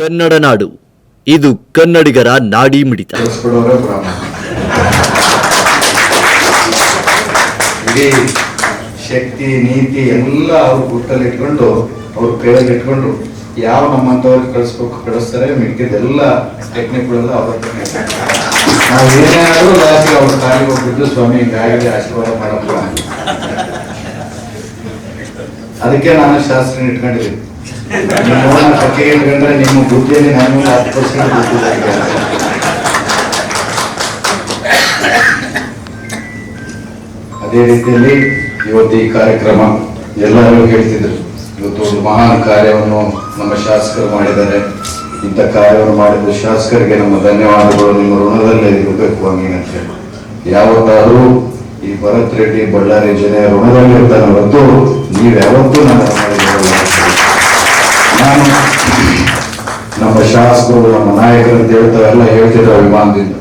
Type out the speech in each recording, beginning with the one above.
ಕನ್ನಡ ನಾಡು. ಇದು ಕನ್ನಡಿಗರ ನಾಡಿ ಮಿಡಿತ. ಇಡೀ ಶಕ್ತಿ, ನೀತಿ ಎಲ್ಲ ಅವ್ರ ಗುಟ್ಟಲ್ಲಿ ಇಟ್ಕೊಂಡು ಅವ್ರ ಕೈಯಲ್ಲಿ ಇಟ್ಕೊಂಡು ಯಾವ ನಮ್ಮಂತವ್ರಿಗೆ ಕಳಿಸ್ಬೇಕು, ಕಳಿಸ್ತಾರೆ, ಮಿಕ್ಕಿದೆಲ್ಲ ಟೆಕ್ನಿಕ್ಗಳೆಲ್ಲ ಅವ್ರ. ನಾವು ಏನೇ ಆದರೂ ಲಾಸ್ಟ್ ಅವ್ರ ಕಾಲಿಗೆ ಹೋಗ್ಬಿಟ್ಟು, ಸ್ವಾಮಿ ಗಾಯಿಗೆ ಆಶೀರ್ವಾದ ಮಾಡಪ್ಪ. ಅದಕ್ಕೆ ನಾನು ಶಾಸ್ತ್ರ ಇಟ್ಕೊಂಡಿದ್ದೀನಿ. ನಿಮ್ಮ ಬುದ್ಧಿಯಲ್ಲಿ ನಾನು ಅದೇ ರೀತಿಯಲ್ಲಿ ಇವತ್ತು ಈ ಕಾರ್ಯಕ್ರಮ ಎಲ್ಲರೂ ಹೇಳ್ತಿದ್ರು. ಇವತ್ತು ಒಂದು ಮಹಾನ್ ಕಾರ್ಯವನ್ನು ನಮ್ಮ ಶಾಸಕರು ಮಾಡಿದ್ದಾರೆ. ಇಂಥ ಕಾರ್ಯವನ್ನು ಮಾಡಿದ ಶಾಸಕರಿಗೆ ನಮ್ಮ ಧನ್ಯವಾದಗಳು. ನಿಮ್ಮ ಋಣದಲ್ಲೇ ಇರಬೇಕು ಅಂತ ಹೇಳಿ. ಯಾವತ್ತಾದ್ರೂ ಈ ಭರತ್ ರೆಡ್ಡಿ, ಬಳ್ಳಾರಿ ಜನ ಋಣದಲ್ಲಿ ಇರ್ತಾನೆ ನೀವು ಯಾವತ್ತೂ ನನ್ನ ಶಾಸಕರು, ನಮ್ಮ ನಾಯಕರು ಅಂತ ಹೇಳ್ತಾರೆ ಎಲ್ಲ ಹೇಳ್ತಿದ್ರು ಅಭಿಮಾನದಿಂದ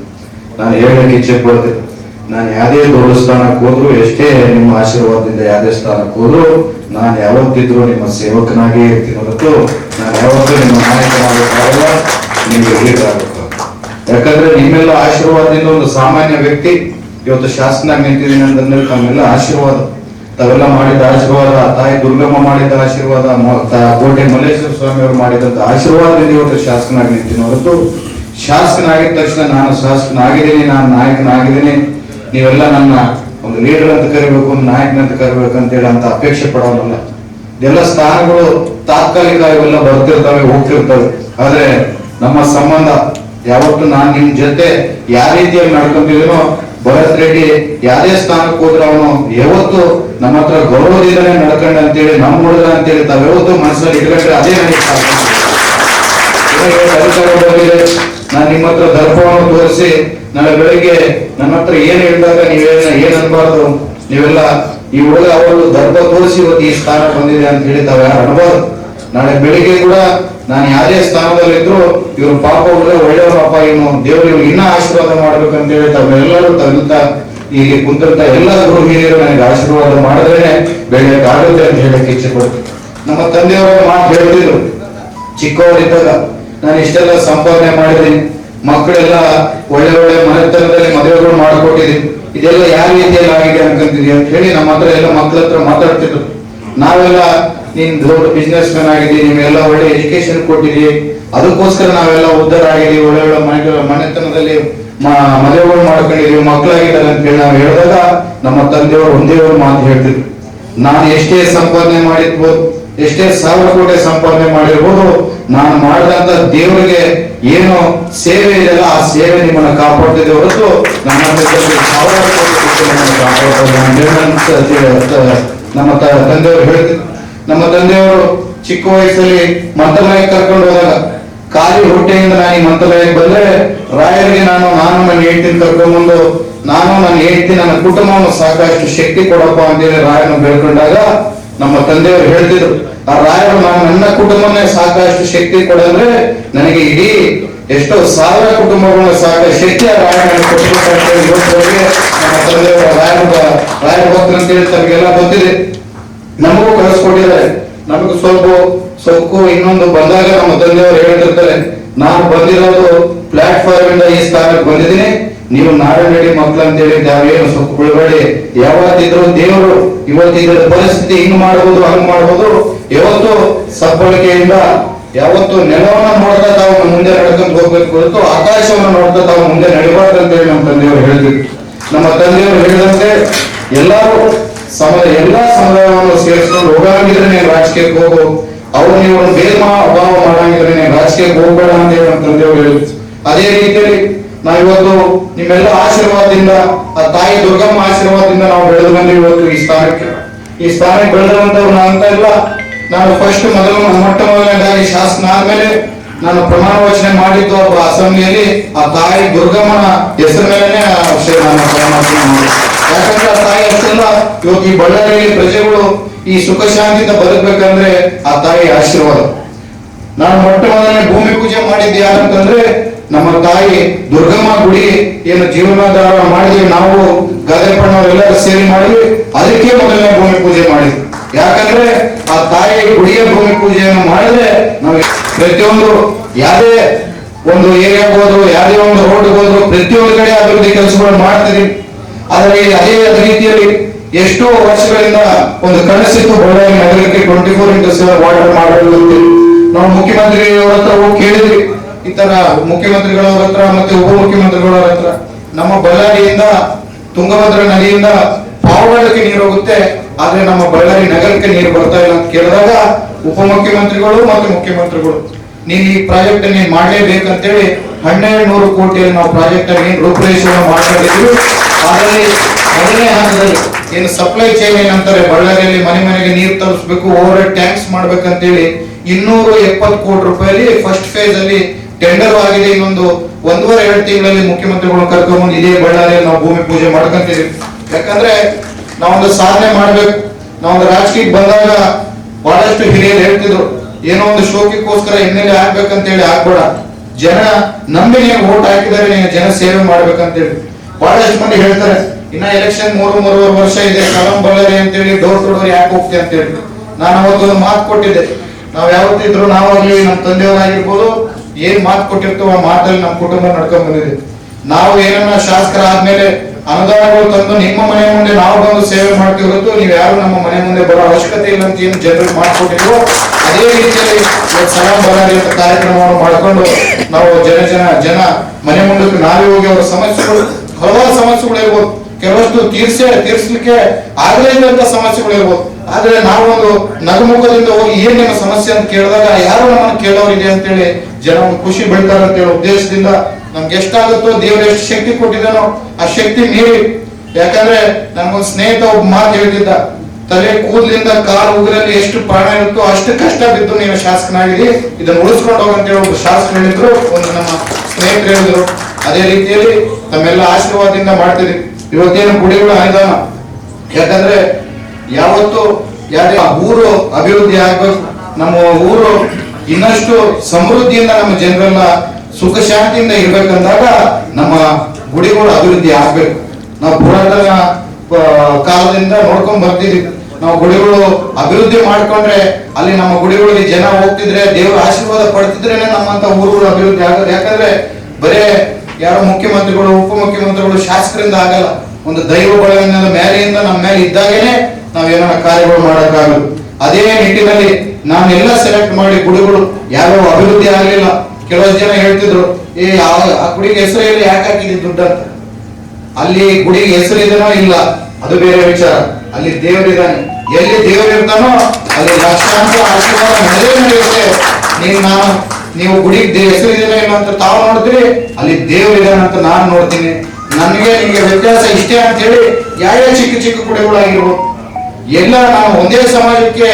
ನಾನು ಹೇಳಕ್ಕೆ ಇಚ್ಛೆ ಪಡ್ತೇನೆ. ನಾನು ಯಾವುದೇ ದೊಡ್ಡ ಸ್ಥಾನಕ್ಕೆ ಹೋದ್ರು, ಎಷ್ಟೇ ನಿಮ್ಮ ಆಶೀರ್ವಾದದಿಂದ ಯಾವುದೇ ಸ್ಥಾನಕ್ಕೆ ಹೋದ್ರು, ನಾನು ಯಾವತ್ತಿದ್ರು ನಿಮ್ಮ ಸೇವಕನಾಗೇ ಇರ್ತೀನಿ ಹೊರತು, ನಾನು ಯಾವತ್ತೂ ನಿಮ್ಮ ನಾಯಕನಾಗಬೇಕಾಗಲ್ಲ ನಿಮಗೆ ಲೀಡರ್ ಯಾಕಂದ್ರೆ ನಿಮ್ಮೆಲ್ಲ ಆಶೀರ್ವಾದದಿಂದ ಒಂದು ಸಾಮಾನ್ಯ ವ್ಯಕ್ತಿ, ಇವತ್ತು ಶಾಸನ ನಿಂತಿದ್ದೀನಿ ಅಂತಂದ್ರೆ ತಮ್ಮೆಲ್ಲ ಆಶೀರ್ವಾದ. ತಾವೆಲ್ಲ ಮಾಡಿದ ಆಶೀರ್ವಾದ, ತಾಯಿ ದುರ್ಗಮ್ಮ ಮಾಡಿದ ಆಶೀರ್ವಾದ ಕೋಟೆ ಮಲ್ಲೇಶ್ವರ ಸ್ವಾಮಿ ಅವರು ಮಾಡಿದಂತ ಆಶೀರ್ವಾದದಿಂದ ಇವತ್ತು ಶಾಸಕನಾಗಿ ನಿಂತೀನಿ ಹೊರತು ಶಾಸಕನಾಗಿದ್ದ ತಕ್ಷಣ ನಾನು ಶಾಸಕನಾಗಿದ್ದೀನಿ, ನಾನು ನಾಯಕನಾಗಿದ್ದೀನಿ. ನೀವೆಲ್ಲ ನನ್ನ ಒಂದು ಲೀಡರ್ ಅಂತ ಕರಿಬೇಕು, ಒಂದು ನಾಯಕನಂತ ಕರಿಬೇಕು ಅಂತ ಹೇಳಿ ಅಂತ ಅಪೇಕ್ಷೆ ಪಡೋನಲ್ಲ. ಎಲ್ಲ ಸ್ಥಾನಗಳು ತಾತ್ಕಾಲಿಕ ಇವೆಲ್ಲ ಬರ್ತಿರ್ತವೆ, ಹೋಗ್ತಿರ್ತವೆ. ಆದ್ರೆ ನಮ್ಮ ಸಂಬಂಧ, ಯಾವತ್ತು ನಾನು ನಿಮ್ ಜೊತೆ, ಯಾವ ರೀತಿಯಲ್ಲಿ ನಡ್ಕೊಂತಿದ್ದೀನೋ ಭರತ್ ರೆಡ್ಡಿ ಯಾರೇ ಸ್ಥಾನಕ್ಕೆ ಹೋದ್ರೆ ಅವನು ಯಾವತ್ತು ನಮ್ಮ ಹತ್ರ ಗೌರವದಿಂದಲೇ ನಡ್ಕೊಂಡ ಅಂತೇಳಿ ನಮ್ಮ ಹುಡುಗ ಅಂತೇಳಿ ತಾವ್ ಯಾವತ್ತು ಮನಸ್ಸಲ್ಲಿ ಇಟ್ಕೊಂಡ್ರೆ ಅದೇ ನನಗೆ ನಾನು ನಿಮ್ಮ ಹತ್ರ ದರ್ಪವನ್ನು ತೋರಿಸಿ, ನಾಳೆ ಬೆಳಿಗ್ಗೆ ನನ್ನ ಹತ್ರ ಏನ್ ಹೇಳಿದಾಗ ನೀವೇನ ಏನ್ ಅನ್ಬಾರ್ದು? ನೀವೆಲ್ಲ ಈ ಹುಡುಗ ಅವರು ದರ್ಪ ತೋರಿಸಿ ಇವತ್ತು ಈ ಸ್ಥಾನ ಬಂದಿದೆ ಅಂತ ಹೇಳಿ ತಾವ್ ಯಾರು ಅನ್ಬಾರ್ದು? ನಾಳೆ ಬೆಳಿಗ್ಗೆ ಕೂಡ ನಾನು ಯಾವುದೇ ಸ್ಥಾನದಲ್ಲಿ ಇದ್ರು ಇವ್ರ ಪಾಪ ಹುಡುಗ ಒಳ್ಳೆಯವರಪ್ಪ ಏನು? ದೇವರು ಇವ್ರಿಗೆ ಇನ್ನೂ ಆಶೀರ್ವಾದ ಹೇಳಿ ತಾವೆಲ್ಲರೂ ತಂದ ಇಲ್ಲಿ ಕುಂತಿರ್ತ ಎಲ್ಲ ಗುರು ಹಿರಿಯರು ನನಗೆ ಆಶೀರ್ವಾದ ಮಾಡಿದ್ರೆ ಬೆಳೆಯಕ್ಕೆ ಆಗುತ್ತೆ ಅಂತ ಹೇಳಕ್ಕೆ ಇಚ್ಛೆ ನಮ್ಮ ತಂದೆಯವರ ಮಾತು ಹೇಳ್ತಿದ್ರು ಚಿಕ್ಕವರಿದ್ದಾಗ ನಾನು ಇಷ್ಟೆಲ್ಲ ಸಂಪಾದನೆ ಮಾಡಿದ್ದೀನಿ. ಮಕ್ಕಳೆಲ್ಲ ಒಳ್ಳೆ ಒಳ್ಳೆ ಮನೆತನದಲ್ಲಿ ಮದುವೆಗಳು ಮಾಡಿಕೊಟ್ಟಿದ್ದೀನಿ. ಇದೆಲ್ಲ ಯಾವ ರೀತಿಯಲ್ಲಿ ಆಗಿದೆ ಅನ್ಕೊಂತಿದ್ವಿ ಅಂತ ಹೇಳಿ ನಮ್ಮ ಹತ್ರ ಎಲ್ಲ ಮಕ್ಕಳ ಹತ್ರ ಮಾತಾಡ್ತಿದ್ರು. ನಾವೆಲ್ಲ ನೀನ್ ದೊಡ್ಡ ಬಿಸ್ನೆಸ್ ಮ್ಯಾನ್ ಆಗಿದ್ದೀವಿ ನೀವೆಲ್ಲ ಒಳ್ಳೆ ಎಜುಕೇಶನ್ ಕೊಟ್ಟಿದ್ದೀವಿ ಅದಕ್ಕೋಸ್ಕರ ನಾವೆಲ್ಲ ಉದ್ದಾರ ಆಗಿದ್ದೀವಿ ಒಳ್ಳೆ ಒಳ್ಳೆ ಮನೆ ಮನೆತನದಲ್ಲಿ ಮದುವೆಗಳು ಮಾಡ್ಕೊಂಡಿದೀವಿ, ಮಕ್ಕಳಾಗಿದ್ದಾರೆ ಅಂತ ಹೇಳಿ ನಾವು ಹೇಳಿದಾಗ ನಮ್ಮ ತಂದೆಯವರು ಒಂದೇ ಒಂದು ಮಾತು ಹೇಳ್ತಿದ್ರು. ನಾನು ಎಷ್ಟೇ ಸಂಪಾದನೆ ಮಾಡಿರ್ಬೋದು, ಎಷ್ಟೇ ಸಾವಿರ ಕೋಟಿ ಸಂಪಾದನೆ ಮಾಡಿರ್ಬೋದು, ನಾನು ಮಾಡಿದಂತ ದೇವರಿಗೆ ಏನು ಸೇವೆ ಇದೆಯಲ್ಲ, ಆ ಸೇವೆ ನಿಮ್ಮನ್ನ ಕಾಪಾಡ್ತಿದೆ ಹೊರತು ನನ್ನ ಸಾವಿರಾರು ಕೋಟಿ ನಮ್ಮ ತಂದೆಯವರು ಹೇಳ್ತಿದ್ರು. ನಮ್ಮ ತಂದೆಯವರು ಚಿಕ್ಕ ವಯಸ್ಸಲ್ಲಿ ಮಂತ್ರಾಲಯಕ್ಕೆ ಕರ್ಕೊಂಡು ಹೋದಾಗ ಖಾಲಿ ಹೊಟ್ಟೆಯಿಂದ ನಾನು ಈ ಮಂತ್ರಾಲಯಕ್ಕೆ ಬಂದ್ರೆ ರಾಯರಿಗೆ ನಾನು ನಾನು ನನ್ನ ಹೆಂಡತಿನ ಕರ್ಕೊಂಡ್ಬಂದು, ನಾನು ನನ್ನ ಹೆಂಡತಿ ನನ್ನ ಕುಟುಂಬವನ್ನು ಸಾಕಷ್ಟು ಶಕ್ತಿ ಕೊಡಪ್ಪ ಅಂತೇಳಿ ರಾಯನ ಬೆಳ್ಕೊಂಡಾಗ ನಮ್ಮ ತಂದೆಯವರು ಹೇಳ್ತಿದ್ರು. ಆ ರಾಯರು, ನಾನು ನನ್ನ ಕುಟುಂಬನೇ ಸಾಕಷ್ಟು ಶಕ್ತಿ ಕೊಡಂದ್ರೆ ನನಗೆ ಇಡೀ ಎಷ್ಟೋ ಸಾವಿರ ಕುಟುಂಬಗಳನ್ನ ಸಾಕ ಶಕ್ತಿ ಆ ರಾಯ ನನಗೆ ಕೊಟ್ಟಿರ್ತಾರೆ ನಮ್ಮ ತಂದೆಯವರ, ರಾಯರ ರಾಯರ ಭಕ್ತರು ಅಂತೇಳಿ ತಮಗೆಲ್ಲ ಗೊತ್ತಿದೆ. ನಮಗೂ ಕಳಿಸ್ಕೊಟ್ಟಿದ್ದಾರೆ. ನಮಗೆ ಸ್ವಲ್ಪ ಸೊಕ್ಕು ಇನ್ನೊಂದು ಬಂದಾಗ ನಮ್ಮ ತಂದೆಯವರು ಹೇಳ್ತಿರ್ತಾರೆ, ನಾನು ಬಂದಿರೋದು ಪ್ಲಾಟ್ಫಾರ್ಮ್ ಇಂದ ಈ ಸ್ಥಾನಕ್ಕೆ ಬಂದಿದ್ದೀನಿ. ನೀವು ನಾರಾಯಣರೆಡ್ಡಿ ಮಕ್ಳು ಅಂತ ಹೇಳಿ ನಾವೇನು ಸೊಕ್ಕು ಬಿಡಬೇಡಿ. ಯಾವತ್ತಿದ್ರು ದೇವರು ಇವತ್ತಿದ್ರ ಪರಿಸ್ಥಿತಿ ಹಿಂಗ್ ಮಾಡಬಹುದು ಹಂಗ್ ಮಾಡಬಹುದು ಯಾವತ್ತು ಸಬ್ಬಳಿಕೆಯಿಂದ ಯಾವತ್ತು ನೆಲವನ್ನ ನೋಡ್ತಾ ತಾವು ಮುಂದೆ ನಡ್ಕೊಂಡು ಹೋಗ್ಬೇಕು ಹೊರತು ಆಕಾಶವನ್ನು ನೋಡ್ತಾ ತಾವು ಮುಂದೆ ನಡಿಬಾರ್ದು ಅಂತ ಹೇಳಿ ನಮ್ಮ ತಂದೆಯವರು ಹೇಳಿದ್ರು ನಮ್ಮ ತಂದೆಯವರು ಹೇಳಿದಂತೆ ಎಲ್ಲರೂ ಸಮಯ ಎಲ್ಲಾ ಸಮುದಾಯವನ್ನು ಸೇರಿಸ್ಕೊಂಡು ಹೋಗಂಗಿದ್ರೆ ನೀನು ರಾಜಕೀಯಕ್ಕೆ ಹೋಗು. ಅವ್ರು ನೀವು ಬೇಗ ಅಭಾವ ಮಾಡಂಗಿದ್ರೆ ನೀನು ರಾಜಕೀಯಕ್ಕೆ ಹೋಗ್ಬೇಡ ಅಂತ ಹೇಳಿ ತಂದೆಯವರು ಹೇಳಿದ್ರು. ಅದೇ ರೀತಿಯಲ್ಲಿ ನಾವಿವತ್ತು ನಿಮ್ಮೆಲ್ಲ ಆಶೀರ್ವಾದದಿಂದ, ಆ ತಾಯಿ ದುರ್ಗಮ್ಮ ಆಶೀರ್ವಾದದಿಂದ ನಾವು ಬೆಳೆದು ಬಂದು ಇವತ್ತು ಈ ಸ್ಥಾನಕ್ಕೆ ಈ ಸ್ಥಾನಕ್ಕೆ ಬೆಳೆದಂತವ್ರು ಅಂತ ಇಲ್ಲ, ನಾನು ಫಸ್ಟ್ ಮೊದಲು ಮೊಟ್ಟ ಮೊದಲನೇದಾಗಿ ಶಾಸನ ಆದ್ಮೇಲೆ ನಾನು ಪ್ರಮಾಣ ವಚನೆ ಮಾಡಿದ್ದು ಒಬ್ಬ ಅಸೆಂಬ್ಲಿಯಲ್ಲಿ, ಆ ತಾಯಿ ದುರ್ಗಮ್ಮನ ಹೆಸರ ಮೇಲೆ ನಾನು. ಯಾಕಂದ್ರೆ ಆ ತಾಯಿ ಹೆಸರನ್ನ ಇವತ್ತು ಈ ಬಳ್ಳಾರಿಯಲ್ಲಿ ಪ್ರಜೆಗಳು ಈ ಸುಖ ಶಾಂತಿಯಿಂದ ಬದುಕಬೇಕಂದ್ರೆ ಆ ತಾಯಿ ಆಶೀರ್ವಾದ ನಾನು ಮೊಟ್ಟ ಮೊದಲನೇ ಭೂಮಿ ಪೂಜೆ ಮಾಡಿದ್ದೆ ಯಾರಂತಂದ್ರೆ ನಮ್ಮ ತಾಯಿ ದುರ್ಗಮ್ಮ ಗುಡಿ ಏನು ಜೀವನಾಧಾರ ಮಾಡಿದ್ವಿ ನಾವು ಗದೆಪಣ್ಣವರೆಲ್ಲರೂ ಸೇರಿ ಮಾಡಿದ್ವಿ ಅದಕ್ಕೆ ಮೊದಲನೇ ಭೂಮಿ ಪೂಜೆ ಮಾಡಿದ್ವಿ ಯಾಕಂದ್ರೆ ಆ ತಾಯಿ ಗುಡಿಯ ಭೂಮಿ ಪೂಜೆಯನ್ನು ಮಾಡಿದ್ರೆ ನಾವು ಪ್ರತಿಯೊಂದು ಯಾವುದೇ ಒಂದು ಏರಿಯಾಗೆ ಹೋದ್ರು, ಯಾವುದೇ ಒಂದು ರೋಡ್ ಹೋದ್ರು, ಪ್ರತಿಯೊಂದು ಕಡೆ ಅಭಿವೃದ್ಧಿ ಕೆಲಸಗಳನ್ನು ಮಾಡ್ತೀರಿ. ಆದರೆ ಅದೇ ರೀತಿಯಲ್ಲಿ ಎಷ್ಟೋ ವರ್ಷಗಳಿಂದ ಒಂದು ಕನಸಿತ್ತು ಬಳ್ಳಾರಿ ನಗರಕ್ಕೆ twenty four into seven water ಮಾಡಲು ನಾವು ಮುಖ್ಯಮಂತ್ರಿಯವರ ಹತ್ರ ಹೋಗಿ ಕೇಳಿದ್ರಿ ಈ ತರ ಮುಖ್ಯಮಂತ್ರಿಗಳವರ ಹತ್ರ ಮತ್ತೆ ಉಪಮುಖ್ಯಮಂತ್ರಿಗಳವರ ಹತ್ರ. ನಮ್ಮ ಬಳ್ಳಾರಿಯಿಂದ, ತುಂಗಭದ್ರಾ ನದಿಯಿಂದ ಪಾವಗಡಕ್ಕೆ ನೀರು ಹೋಗುತ್ತೆ. ಆದ್ರೆ ನಮ್ಮ ಬಳ್ಳಾರಿ ನಗರಕ್ಕೆ ನೀರು ಬರ್ತಾ ಇಲ್ಲ ಅಂತ ಕೇಳಿದಾಗ ಉಪಮುಖ್ಯಮಂತ್ರಿಗಳು ಮತ್ತು ಮುಖ್ಯಮಂತ್ರಿಗಳು. ನೀನ್ ಈ ಪ್ರಾಜೆಕ್ಟ್ ನೀನ್ ಮಾಡಲೇಬೇಕಂತೇಳಿ ಹನ್ನೆರಡು ನೂರು ಕೋಟಿಯಲ್ಲಿ ನಾವು ಪ್ರಾಜೆಕ್ಟ್ ಅಲ್ಲಿ ರೂಪುರೇಷೆಯನ್ನು ಮಾಡ್ಕೊಂಡಿದ್ವಿ ಅದರಲ್ಲಿ ಮೊದಲನೇ ಹಂತದಲ್ಲಿ ಏನು ಸಪ್ಲೈ ಚೈನ್ ಏನಂತಾರೆ, ಬಳ್ಳಾರಿಯಲ್ಲಿ ಮನೆ ಮನೆಗೆ ನೀರು ತಲುಪಿಸಬೇಕು ಓವರ್ ಟ್ಯಾಂಕ್ಸ್ ಮಾಡ್ಬೇಕಂತೇಳಿ ಇನ್ನೂರ ಎಪ್ಪತ್ತು ಕೋಟಿ ರೂಪಾಯಲ್ಲಿ ಫಸ್ಟ್ ಫೇಸ್ ಅಲ್ಲಿ ಟೆಂಡರ್ ಆಗಿದೆ. ಇನ್ನೊಂದು ಒಂದೂವರೆ, ಎರಡು ತಿಂಗಳಲ್ಲಿ ಮುಖ್ಯಮಂತ್ರಿಗಳು ಕರ್ಕೊಂಡ್ಬಂದು ಇದೇ ಬಳ್ಳಾರಿಯಲ್ಲಿ ನಾವು ಭೂಮಿ ಪೂಜೆ ಮಾಡ್ಕೊಂತೀವಿ ಯಾಕಂದ್ರೆ ನಾವೊಂದು ಸಾಧನೆ ಮಾಡ್ಬೇಕು. ನಾವೊಂದು ರಾಜಕೀಯಕ್ಕೆ ಬಂದಾಗ ಬಹಳಷ್ಟು ಹಿರಿಯರು ಹೇಳ್ತಿದ್ರು, ಏನೋ ಒಂದು ಶೋಕಿಗೋಸ್ಕರ ಹಿನ್ನೆಲೆ ಆಗ್ಬೇಕಂತ ಹೇಳಿ ಆಗ್ಬೇಡ. ಜನ ನಂಬಿ ನೀವು ಓಟ್ ಹಾಕಿದರೆ ನೀವು ಜನ ಸೇವೆ ಮಾಡ್ಬೇಕಂತೇಳಿ. ಬಹಳಷ್ಟು ಮಂದಿ ಹೇಳ್ತಾರೆ, ಇನ್ನ ಎಲೆಕ್ಷನ್ ಮೂರು, ಮೂರುವರೆ ವರ್ಷ ಇದೆ ಕಲಂ ಬಳ್ಳಾರಿ ಅಂತೇಳಿ ಡೋರ್ ಟು ಡೋರ್ ಯಾಕೆ ಅಂತ ಹೇಳಿ ನಾನು ಅವತ್ತು ಒಂದು ಮಾತು ಕೊಟ್ಟಿದ್ದೆ. ನಾವ್ ಯಾವತ್ತಿದ್ರು ನಾವಾಗ್ಲಿ ನಮ್ಮ ತಂದೆಯವರಾಗಿರ್ಬೋದು, ಏನ್ ಮಾತು ಕೊಟ್ಟಿರ್ತೀವೋ ಆ ಮಾತಲ್ಲಿ ನಮ್ಮ ಕುಟುಂಬ ನಡ್ಕೊಂಡ್ ಬಂದಿದೆ. ನಾವು ಏನನ್ನ ಶಾಸಕರ ಆದ್ಮೇಲೆ ಅನುದಾನಗಳು ತಂದು ನಿಮ್ಮ ಮನೆ ಮುಂದೆ ನಾವು ಬಂದು ಸೇವೆ ಮಾಡ್ತೀವಿ ಹೊರತು ನೀವು ಯಾರು ನಮ್ಮ ಮುಂದೆ ಬರೋ ಅವಶ್ಯಕತೆ ಇಲ್ಲ ಅಂತ ಏನು ಜನರಿಗೆ ಮಾಡಿಕೊಟ್ಟಿದ್ರು, ಅದೇ ರೀತಿಯಲ್ಲಿ ಸಲಾಂ ಬಳ್ಳಾರಿ ಅಂತ ಕಾರ್ಯಕ್ರಮವನ್ನು ಮಾಡ್ಕೊಂಡು ನಾವು ಜನ ಜನ ಜನ ಮನೆ ಮುಂದಕ್ಕೆ ನಾವೇ ಹೋಗಿ ಅವರ ಸಮಸ್ಯೆಗಳು, ಹಲವಾರು ಸಮಸ್ಯೆಗಳು ಇರ್ಬೋದು. ಕೆಲವಷ್ಟು ತೀರ್ಸೆ ತೀರ್ಸಲಿಕ್ಕೆ ಆಗಲೇ ಇದ್ದಂತ ಸಮಸ್ಯೆಗಳು ಇರ್ಬೋದು. ಆದ್ರೆ ನಾವೊಂದು ನಗಮುಖದಿಂದ ಹೋಗಿ ಏನ್ ನಿಮ್ಮ ಸಮಸ್ಯೆ ಅಂತ ಕೇಳಿದಾಗ ಯಾರು ನಮ್ಮನ್ನು ಕೇಳೋರಿದೆ ಅಂತೇಳಿ ಜನ ಖುಷಿ ಬೆಳಿತಾರೆ ಅಂತ ಹೇಳೋ ಉದ್ದೇಶದಿಂದ ನಮ್ಗೆ ಎಷ್ಟಾಗುತ್ತೋ ದೇವ್ರ ಎಷ್ಟು ಶಕ್ತಿ ಕೊಟ್ಟಿದ್ದಾನೋ ಆ ಶಕ್ತಿ ನೀಡಿ ಯಾಕಂದ್ರೆ ನನ್ಗೊಂದು ಸ್ನೇಹಿತ ಒಬ್ಬ ಮಾತು ಹೇಳ್ತಿದ್ದ ತಲೆ ಕೂದಲಿಂದ ಕಾಲು ಉಗುರಲ್ಲಿ ಎಷ್ಟು ಪ್ರಾಣ ಇರುತ್ತೋ ಅಷ್ಟು ಕಷ್ಟ ಬಿದ್ದು ನೀವು ಶಾಸಕನಾಗಿರಿ. ಇದನ್ನ ಉಳಿಸ್ಕೊಂಡು ಹೋಗಂತೇಳಿ ಒಬ್ಬ ಶಾಸಕ ಹೇಳಿದ್ರು. ಒಂದು ನಮ್ಮ ಸ್ನೇಹಿತರು ಹೇಳಿದ್ರು. ಅದೇ ರೀತಿಯಲ್ಲಿ ತಮ್ಮೆಲ್ಲ ಆಶೀರ್ವಾದದಿಂದ ಮಾಡ್ತೀರಿ. ಇವತ್ತೇನು ಗುಡಿಗಳು ಅನುದಾನ? ಯಾಕಂದ್ರೆ ಯಾವತ್ತು ಯಾರೇ ಊರು ಅಭಿವೃದ್ಧಿ ಆಗ್ಬೇಕು, ನಮ್ಮ ಊರು ಇನ್ನಷ್ಟು ಸಮೃದ್ಧಿಯಿಂದ ನಮ್ಮ ಜನರೆಲ್ಲ ಸುಖ ಶಾಂತಿಯಿಂದ ಇರ್ಬೇಕಂದಾಗ ನಮ್ಮ ಗುಡಿಗಳು ಅಭಿವೃದ್ಧಿ ಆಗ್ಬೇಕು. ನಾವು ಪುರಾತನ ಕಾಲದಿಂದ ನೋಡ್ಕೊಂಡ್ ಬರ್ತಿದ್ವಿ ನಾವು ಗುಡಿಗಳು ಅಭಿವೃದ್ಧಿ ಮಾಡ್ಕೊಂಡ್ರೆ ಅಲ್ಲಿ ನಮ್ಮ ಗುಡಿಗಳಿಗೆ ಜನ ಹೋಗ್ತಿದ್ರೆ, ದೇವರ ಆಶೀರ್ವಾದ ಪಡ್ತಿದ್ರೇನೆ ನಮ್ಮಂತ ಊರುಗಳು ಅಭಿವೃದ್ಧಿ ಆಗೋದು. ಯಾಕಂದ್ರೆ ಬರೇ ಯಾರೋ ಮುಖ್ಯಮಂತ್ರಿಗಳು, ಉಪಮುಖ್ಯಮಂತ್ರಿಗಳು ಶಾಸಕರಿಂದ ಆಗಲ್ಲ. ಒಂದು ದೈವ ಬಳಗದ ಮೇಲೆಯಿಂದ ನಮ್ಮ ಮೇಲೆ ಇದ್ದಾಗೇನೆ ನಾವ್ ಏನಾರ ಕಾರ್ಯಗಳು ಮಾಡೋಕ್ಕಾಗಲ್ಲ. ಅದೇ ನಿಟ್ಟಿನಲ್ಲಿ ನಾನೆಲ್ಲ ಸೆಲೆಕ್ಟ್ ಮಾಡಿ ಗುಡಿಗಳು ಯಾವ್ಯಾವ ಅಭಿವೃದ್ಧಿ ಆಗಲಿಲ್ಲ. ಕೆಲವಷ್ಟು ಜನ ಹೇಳ್ತಿದ್ರು, ಏ, ಆ- ಗುಡಿಗೆ ಹೆಸರು ಹೇಳಿ ಯಾಕೆ ಹಾಕಿದ್ರಿ ದುಡ್ಡು ಅಂತ ಅಲ್ಲಿ ಗುಡಿಗೆ ಹೆಸರು ಇದನೋ ಇಲ್ಲ. ಅದು ಬೇರೆ ವಿಚಾರ. ಅಲ್ಲಿ ದೇವರಿದ್ದಾನೆ ಎಲ್ಲಿ ದೇವರಿರ್ತಾನೋ ಅಲ್ಲಿ ಲಕ್ಷಾಂತರ ಆಶೀರ್ವಾದ ನಡೆದೇ ನಡೆಯುತ್ತೆ. ನೀವು ನಾನು, ನೀವು ಗುಡಿ ಹೆಸರು ಇಲ್ಲ ಅಂತ ತಾವು ನೋಡ್ತೀರಿ ಅಲ್ಲಿ ದೇವರಿದ್ದಾನೆ ಅಂತ ನಾನು ನೋಡ್ತೀನಿ. ನನಗೆ ನಿಮಗೆ ವ್ಯತ್ಯಾಸ ಇಷ್ಟೇ ಅಂತ ಹೇಳಿ ಯಾವ್ಯಾವ ಚಿಕ್ಕ ಚಿಕ್ಕ ಗುಡಿಗಳಾಗಿರ್ಬೋದು ಎಲ್ಲ ನಾವು ಒಂದೇ ಸಮಾಜಕ್ಕೆ